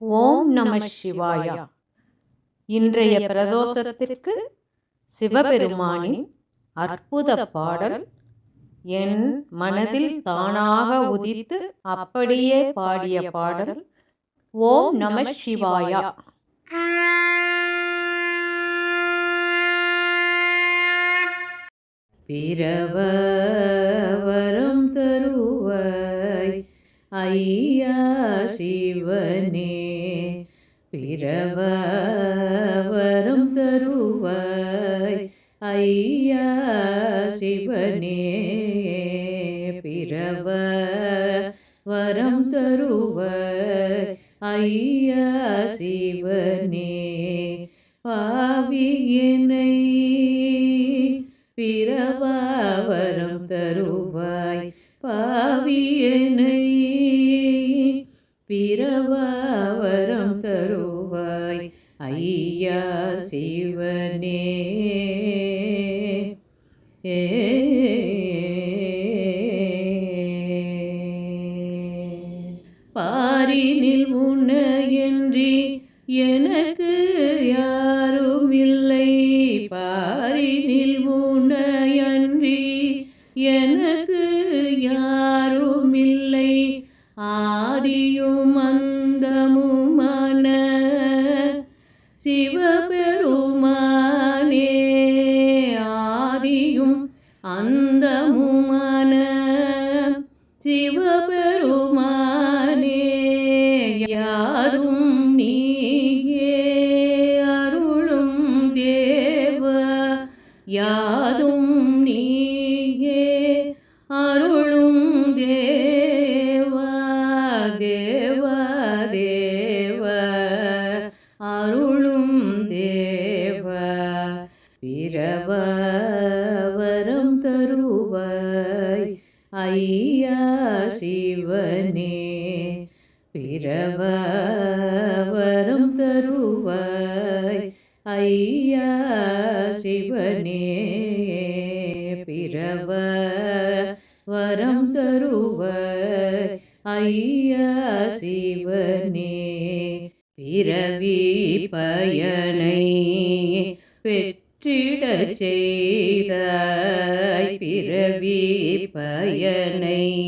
ஓம் நம சிவாயா. இன்றைய பிரதோஷத்திற்கு சிவபெருமானின் அற்புத பாடல் என் மனதில் தானாக உதித்து அப்படியே பாடிய பாடல் ஓம் நம சிவாயா. பிறவரம் தருவாய் ஐயா சிவனே. பிறவ வரம் தருவாய். ஐயா சிவனே பிறவ வரம் தருவாய். ஐயா சிவனே பாவியினை பிறவாவரம் தருவாய். பாவியனை பிறவாவரம் ஐயா சிவனே. ஏ. பாரினில் முன்னையன்றி எனக்கு யாரும் இல்லை பாரினில் உன்னையன்றி எனக்கு யாரும் இல்லை ஆதியும் அந்த ஐயா சிவனே பிறவ வரம் தருவாய். ஐயா சிவனே பிறவ வரம் தருவாய். ஐயா சிவனே பிறவி பயனை பெற்றிடச் செய்தாய் பிறவி பயனை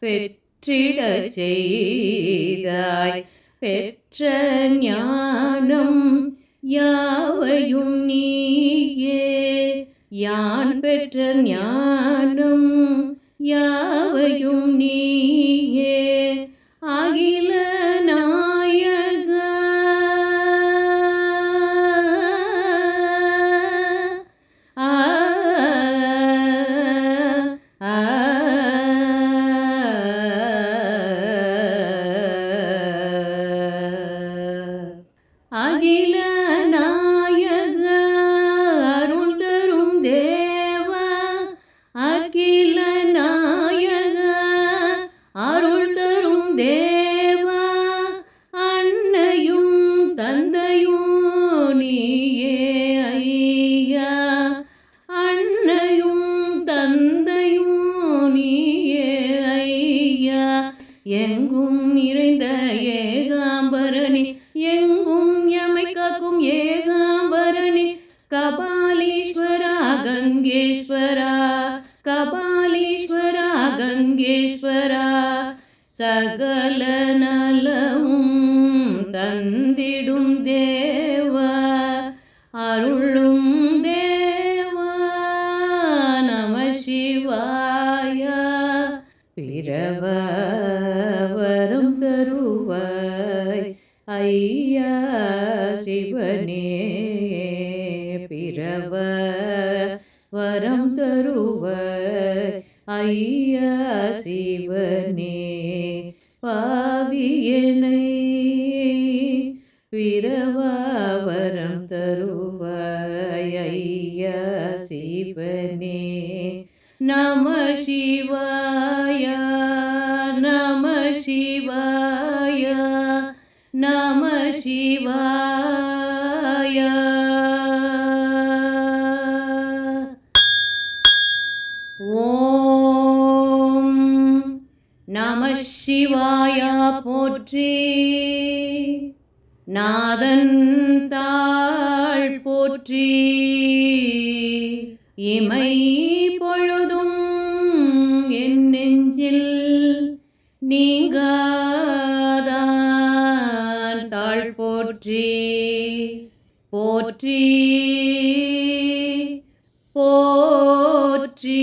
பெற்றிடச் செய்தாய். பெற்ற ஞானம் யாவையும் நீயே. யான் பெற்ற ஞானம் யாவையும் நீ கபாலீஸ்வரா கங்கேஸ்வரா சகல நலமும் தந்திடும் தேவ அருளும் தேவா நம சிவாய. பிறவ வரும் தருவாய் ஐயா சிவனே பிறவ வரம் தருவாய் ஐயா சிவனே பாவியனை விரவாவரம் வரம் தருவாய் ஐயா சிவனே நம சிவாயா சிவாயா போற்றி. நாதன் தாள் போற்றி. இமை பொழுதும் என் நெஞ்சில் நீங்காதான் தாழ் போற்றி. போற்றி. போற்றி.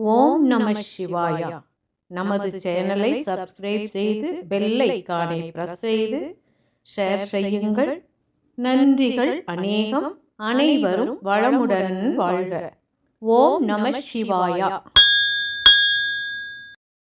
ஓம் நம சிவாயா. நமது சேனலை சப்ஸ்கிரைப் செய்து பெல் ஐக்கானை பிரஸ் செய்து ஷேர் செய்யுங்கள். நன்றிகள் அநேகம். அனைவரும் வளமுடன் வாழ்க. ஓம் நம சிவாயா.